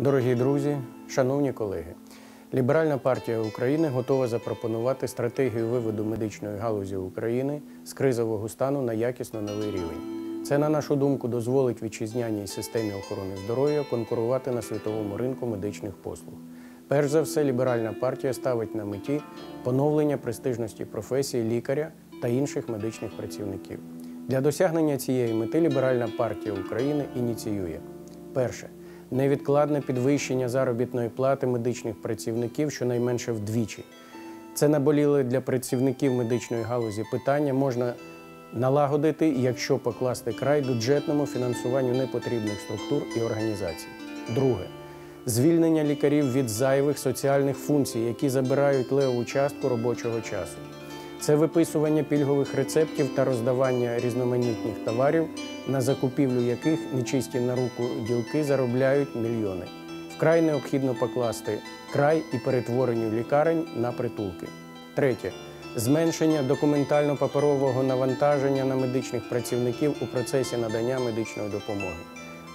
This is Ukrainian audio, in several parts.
Дорогі друзі, шановні колеги, Ліберальна партія України готова запропонувати стратегію виводу медичної галузі України з кризового стану на якісно новий рівень. Це, на нашу думку, дозволить вітчизняній системі охорони здоров'я конкурувати на світовому ринку медичних послуг. Перш за все, ліберальна партія ставить на меті поновлення престижності професії лікаря та інших медичних працівників. Для досягнення цієї мети Ліберальна партія України ініціює перше невідкладне підвищення заробітної плати медичних працівників щонайменше вдвічі. Це наболіле для працівників медичної галузі питання можна налагодити, якщо покласти край бюджетному фінансуванню непотрібних структур і організацій. Друге звільнення лікарів від зайвих соціальних функцій, які забирають леву частку робочого часу. Це виписування пільгових рецептів та роздавання різноманітних товарів, на закупівлю яких нечисті на руку ділки заробляють мільйони. Вкрай необхідно покласти край і перетворенню лікарень на притулки. Третє зменшення документально-паперового навантаження на медичних працівників у процесі надання медичної допомоги,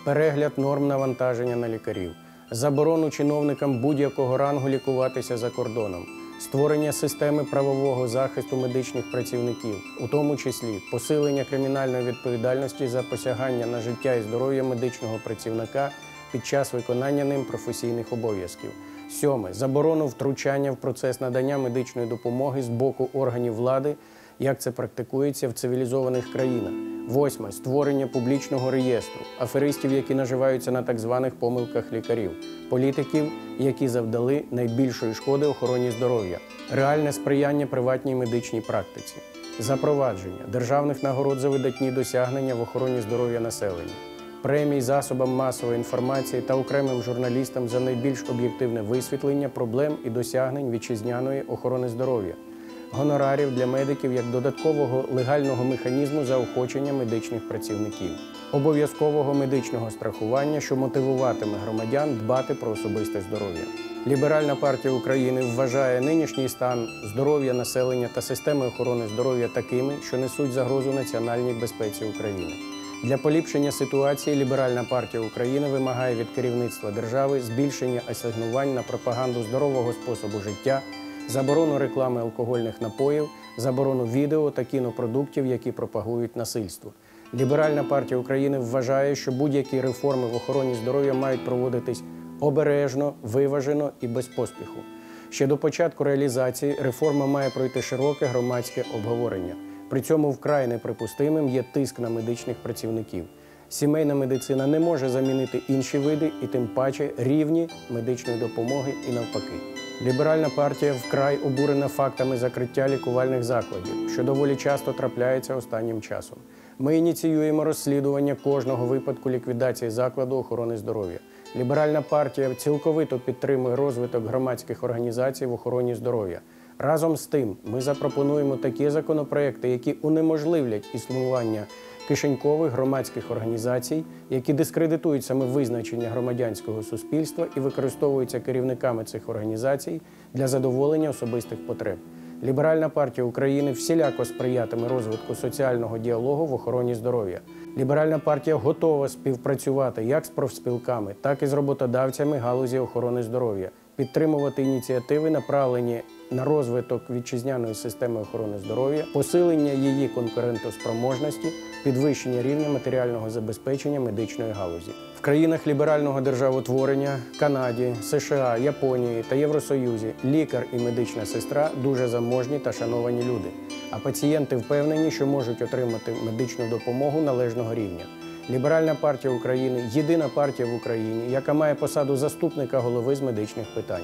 перегляд норм навантаження на лікарів, заборону чиновникам будь-якого рангу лікуватися за кордоном, створення системи правового захисту медичних працівників, у тому числі посилення кримінальної відповідальності за посягання на життя і здоров'я медичного працівника під час виконання ним професійних обов'язків. Сьоме заборону втручання в процес надання медичної допомоги з боку органів влади, як це практикується в цивілізованих країнах. Восьме. Створення публічного реєстру аферистів, які наживаються на так званих помилках лікарів, політиків, які завдали найбільшої шкоди охороні здоров'я, реальне сприяння приватній медичній практиці, запровадження державних нагород за видатні досягнення в охороні здоров'я населення. Премій засобам масової інформації та окремим журналістам за найбільш об'єктивне висвітлення проблем і досягнень вітчизняної охорони здоров'я, гонорарів для медиків як додаткового легального механізму заохочення медичних працівників, обов'язкового медичного страхування, що мотивуватиме громадян дбати про особисте здоров'я. Ліберальна партія України вважає нинішній стан здоров'я населення та системи охорони здоров'я такими, що несуть загрозу національній безпеці України. Для поліпшення ситуації Ліберальна партія України вимагає від керівництва держави збільшення асигнувань на пропаганду здорового способу життя, заборону реклами алкогольних напоїв, заборону відео та кінопродуктів, які пропагують насильство. Ліберальна партія України вважає, що будь-які реформи в охороні здоров'я мають проводитись обережно, виважено і без поспіху. Ще до початку реалізації реформа має пройти широке громадське обговорення. При цьому вкрай неприпустимим є тиск на медичних працівників. Сімейна медицина не може замінити інші види і тим паче рівні медичної допомоги і навпаки. Ліберальна партія вкрай обурена фактами закриття лікувальних закладів, що доволі часто трапляється останнім часом. Ми ініціюємо розслідування кожного випадку ліквідації закладу охорони здоров'я. Ліберальна партія цілковито підтримує розвиток громадських організацій в охороні здоров'я. Разом з тим, ми запропонуємо такі законопроекти, які унеможливлять існування кишенькових громадських організацій, які дискредитують саме визначення громадянського суспільства і використовуються керівниками цих організацій для задоволення особистих потреб. Ліберальна партія України всіляко сприятиме розвитку соціального діалогу в охороні здоров'я. Ліберальна партія готова співпрацювати як з профспілками, так і з роботодавцями галузі охорони здоров'я, підтримувати ініціативи, направлені на розвиток вітчизняної системи охорони здоров'я, посилення її конкурентоспроможності, підвищення рівня матеріального забезпечення медичної галузі. В країнах ліберального державотворення Канаді, США, Японії та Євросоюзі лікар і медична сестра дуже заможні та шановані люди. А пацієнти впевнені, що можуть отримати медичну допомогу належного рівня. Ліберальна партія України єдина партія в Україні, яка має посаду заступника голови з медичних питань.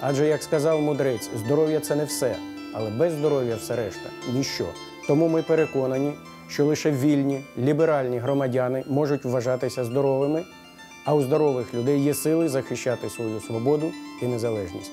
Адже, як сказав мудрець, здоров'я це не все, але без здоров'я все решта ніщо. Тому ми переконані, що лише вільні, ліберальні громадяни можуть вважатися здоровими, а у здорових людей є сили захищати свою свободу і незалежність.